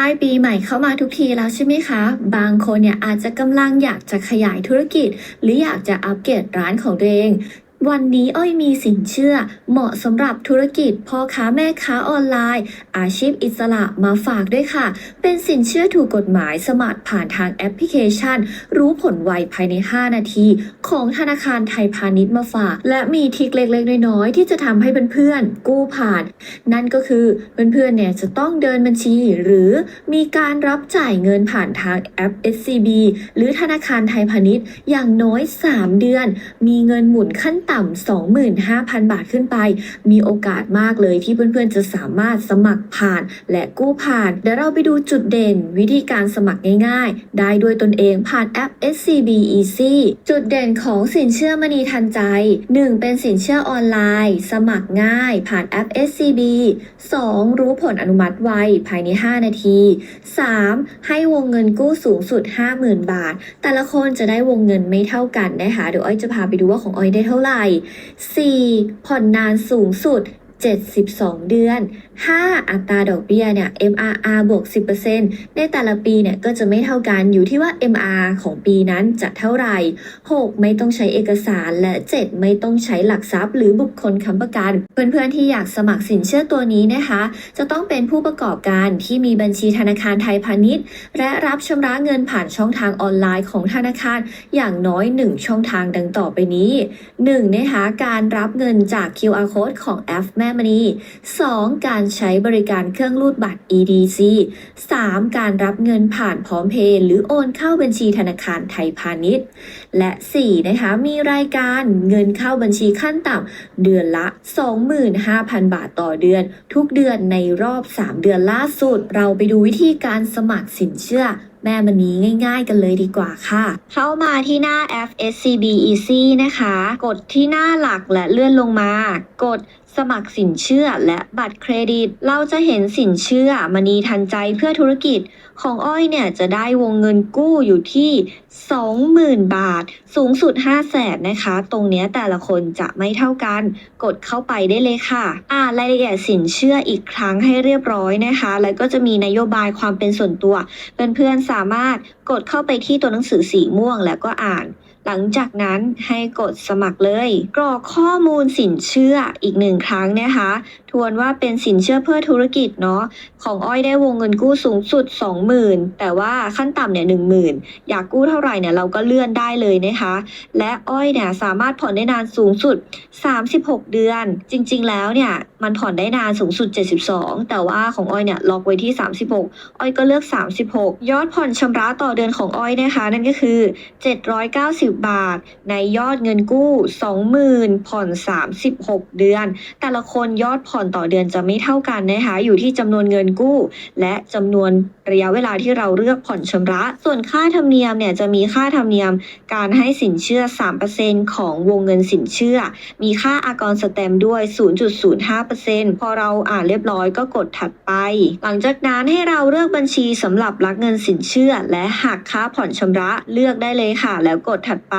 กล้ปีใหม่เข้ามาทุกทีแล้วใช่ไหมคะ บางคนเนี่ยอาจจะกำลังอยากจะขยายธุรกิจ หรืออยากจะอัปเกรดร้านของตัวเอง วันนี้อ้อยมีสินเชื่อ เหมาะสำหรับธุรกิจพ่อค้าแม่ค้าออนไลน์ อาชีพอิสระมาฝากด้วยค่ะ เป็นสินเชื่อถูกกฎหมายสมัครผ่านทางแอปพลิเคชัน รู้ผลไวภายใน 5 นาที ของธนาคารไทยพาณิชย์มาฝาก และมีทิคเล็กๆ น้อยๆ ที่จะทำให้เพื่อนๆกู้ผ่าน นั่นก็คือเพื่อนๆเนี่ยจะต้องเดินบัญชี หรือมีการรับจ่ายเงินผ่านทางแอป SCB หรือธนาคารไทยพาณิชย์อย่างน้อย 3 เดือน มีเงินหมุนขั้นต่ำ25,000 บาทขึ้นไป มีโอกาสมากเลยที่เพื่อนๆ จะสามารถสมัครผ่านและกู้ผ่าน เดี๋ยวเราไปดูจุดเด่น วิธีการสมัครง่ายๆ ได้ด้วยตนเองผ่านแอป SCB Easy จุดเด่นของสินเชื่อมณีทันใจ 1. เป็นสินเชื่อออนไลน์ สมัครง่ายผ่านแอป SCB 2. รู้ผลอนุมัติไวภายใน 5 นาที 3. ให้วงเงินกู้สูงสุด 50,000 บาท แต่ละคนจะได้วงเงินไม่เท่ากันนะคะเดี๋ยวอ้อยจะพาไปดูว่าของอ้อยได้เท่าไหร่ 4. ผ่อนนานสูงสุด 72 เดือน 5. อัตราดอกเบี้ยเนี่ย MRR บวก 10%ในแต่ละปีเนี่ยก็จะไม่เท่ากันอยู่ที่ว่า MR ของปีนั้นจะเท่าไหร่ 6. ไม่ต้องใช้เอกสารและ 7. ไม่ต้องใช้หลักทรัพย์ หรือบุคคลค้ำประกัน เพื่อนๆที่อยากสมัครสินเชื่อตัวนี้นะคะ จะต้องเป็นผู้ประกอบการที่มีบัญชีธนาคารไทยพาณิชย์ และรับชำระเงินผ่านช่องทางออนไลน์ของธนาคารอย่างน้อย 1 ช่องทางดังต่อไปนี้ 1. นะคะการรับเงินจาก QR code ของแอปแม่มณี 2. การใช้บริการเครื่องรูดบัตร EDC 3. การรับเงินผ่านพร้อมเพย์หรือโอนเข้าบัญชีธนาคารไทยพาณิชย์ และ 4. นะคะ มีรายการเงินเข้าบัญชีขั้นต่ำเดือนละ 25,000 บาทต่อเดือน ทุกเดือนในรอบ 3 เดือนล่าสุด เราไปดูวิธีการสมัครสินเชื่อ ม่มันนี้ง่ายๆ กันเลยดีกว่าค่ะ เข้ามาที่หน้า FSCB Easy นะคะ กดที่หน้าหลักและเลื่อนลงมา กดสมัครสินเชื่อและบัตรเครดิต เราจะเห็นสินเชื่อมณีทันใจเพื่อธุรกิจ ของอ้อยเนี่ยจะได้วงเงินกู้อยู่ที่20,000 บาท สูงสุด 5 0 0แสนนะคะ ตรงเนี้ยแต่ละคนจะไม่เท่ากัน กดเข้าไปได้เลยค่ะ อ่านรายละเอียดสินเชื่ออีกครั้งให้เรียบร้อยนะคะ แล้วก็จะมีนโยบายความเป็นส่วนตัว เพื่อนๆสามารถกดเข้าไปที่ตัวหนังสือสีม่วงแล้วก็อ่าน หลังจากนั้นให้กดสมัครเลย กรอกข้อมูลสินเชื่ออีกหนึ่งครั้งนะคะ ทวนว่าเป็นสินเชื่อเพื่อธุรกิจเนาะของอ้อยได้วงเงินกู้สูงสุด 20,000 แต่ว่าขั้นต่ำเนี่ย10,000อยากกู้เท่าไหร่เนี่ยเราก็เลื่อนได้เลยนะคะ และอ้อยเนี่ยสามารถผ่อนได้นานสูงสุด 36 เดือน จริง ๆ แล้วเนี่ยมันผ่อนได้นานสูงสุด 72 แต่ว่าของอ้อยเนี่ยล็อกไว้ที่ 36 อ้อยก็เลือก 36 ยอดผ่อนชำระต่อเดือนของอ้อยนะคะ นั่นก็คือ 790บาท ในยอดเงินกู้ 20,000 ผ่อน 36 เดือน แต่ละคนยอดผ่อนต่อเดือนจะไม่เท่ากันนะคะ อยู่ที่จำนวนเงินกู้ และจำนวนระยะเวลาที่เราเลือกผ่อนชำระ ส่วนค่าธรรมเนียมเนี่ยจะมีค่าธรรมเนียมการให้สินเชื่อ 3%ของวงเงินสินเชื่อ มีค่าอากรสแตมป์ด้วย 0.05%พอเราอ่านเรียบร้อยก็กดถัดไป หลังจากนั้นให้เราเลือกบัญชีสำหรับรับเงินสินเชื่อ และหักค่าผ่อนชำระเลือกได้เลยค่ะ แล้วกดถัดไป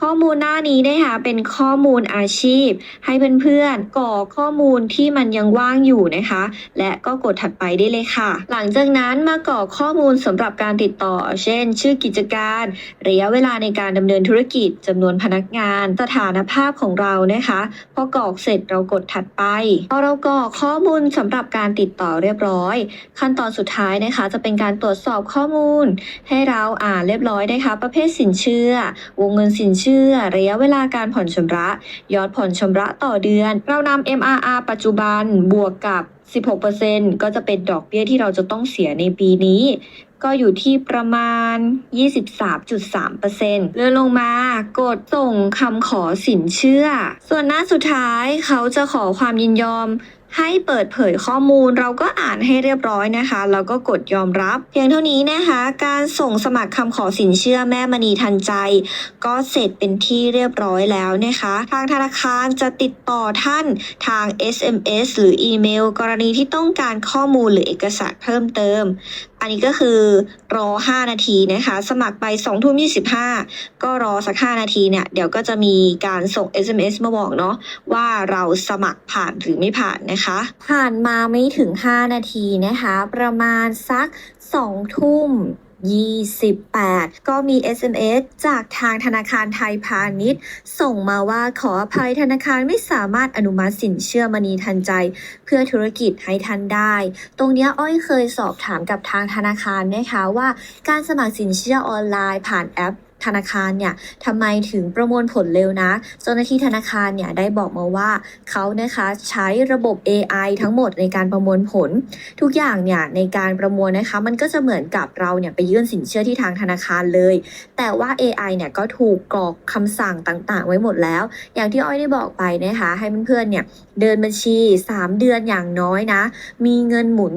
ข้อมูลหน้านี้นะคะเป็นข้อมูลอาชีพ ให้เพื่อนๆกรอกข้อมูลที่มันยังว่างอยู่นะคะ และก็กดถัดไปได้เลยค่ะ หลังจากนั้นมากรอกข้อมูลสำหรับการติดต่อ เช่น ชื่อกิจการ ระยะเวลาในการดำเนินธุรกิจจำนวนพนักงาน สถานภาพของเรานะคะ พอกรอกเสร็จเรากดถัดไปพอเรากรอกข้อมูลสำหรับการติดต่อเรียบร้อย ขั้นตอนสุดท้ายนะคะ จะเป็นการตรวจสอบข้อมูล ให้เราอ่านเรียบร้อยนะคะ ประเภทสินเชื่อวงเงินสินเชื่อ ระยะเวลาการผ่อนชำระ ยอดผ่อนชำระต่อเดือน เรานำ MRR ปัจจุบันบวกกับ 16%ก็จะเป็นดอกเบี้ยที่เราจะต้องเสียในปีนี้ ก็อยู่ที่ประมาณ 23.3%เลื่อนลงมากดส่งคำขอสินเชื่อ ส่วนหน้าสุดท้ายเขาจะขอความยินยอม ให้เปิดเผยข้อมูลเราก็อ่านให้เรียบร้อยนะคะ แล้วก็กดยอมรับ เพียงเท่านี้นะคะ การส่งสมัครคำขอสินเชื่อแม่มณีทันใจ ก็เสร็จเป็นที่เรียบร้อยแล้วนะคะ ทางธนาคารจะติดต่อท่านทาง SMS หรืออีเมล กรณีที่ต้องการข้อมูลหรือเอกสารเพิ่มเติม อันนี้ก็คือรอ 5 นาทีนะคะ สมัครไป2ทุ่ม25 ก็รอสัก 5 นาทีเนี่ย เดี๋ยวก็จะมีการส่ง SMS มาบอกเนาะว่าเราสมัครผ่านหรือไม่ผ่านนะคะผ่านมาไม่ถึง 5 นาทีนะคะ ประมาณสัก 2 ทุ่ม28 ก็มี SMS จากทางธนาคารไทยพาณิชย์ ส่งมาว่าขออภัยธนาคารไม่สามารถอนุมัติสินเชื่อมณีทันใจ เพื่อธุรกิจให้ท่านได้ ตรงนี้อ้อยเคยสอบถามกับทางธนาคารนะคะว่า การสมัครสินเชื่อออนไลน์ผ่านแอป ธนาคารเนี่ยทำไมถึงประมวลผลเร็วนะเจ้าหน้าที่ธนาคารเนี่ยได้บอกมาว่าเขานะคะใช้ระบบ AI ทั้งหมดในการประมวลผล ทุกอย่างเนี่ยในการประมวลนะคะ มันก็จะเหมือนกับเราเนี่ยไปยื่นสินเชื่อที่ทางธนาคารเลย แต่ว่า AI เนี่ยก็ถูกกรอกคำสั่งต่างๆ ไว้หมดแล้ว อย่างที่อ้อยได้บอกไปนะคะ ให้เพื่อนๆเนี่ยเดินบัญชี 3 เดือนอย่างน้อยนะ มีเงินหมุน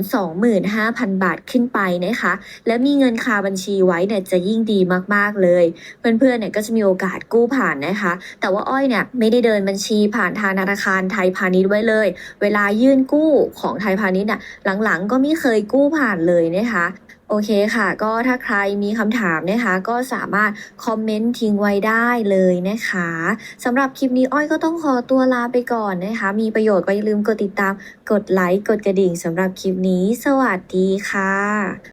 25,000 บาทขึ้นไปนะคะ และมีเงินคาบัญชีไว้เนี่ยจะยิ่งดีมากๆเลยเพื่อนๆเนี่ยก็จะมีโอกาสกู้ผ่านนะคะ แต่ว่าอ้อยเนี่ยไม่ได้เดินบัญชีผ่านทางธนาคารไทยพาณิชย์ไว้เลย เวลายื่นกู้ของไทยพาณิชย์น่ะหลังๆ ก็ไม่เคยกู้ผ่านเลยนะคะโอเคค่ะ ก็ถ้าใครมีคำถามนะคะ ก็สามารถคอมเมนต์ทิ้งไว้ได้เลยนะคะสำหรับคลิปนี้อ้อยก็ต้องขอตัวลาไปก่อนนะคะ มีประโยชน์ก็อย่าลืมกดติดตาม กดไลค์ กดกระดิ่งสำหรับคลิปนี้ สวัสดีค่ะ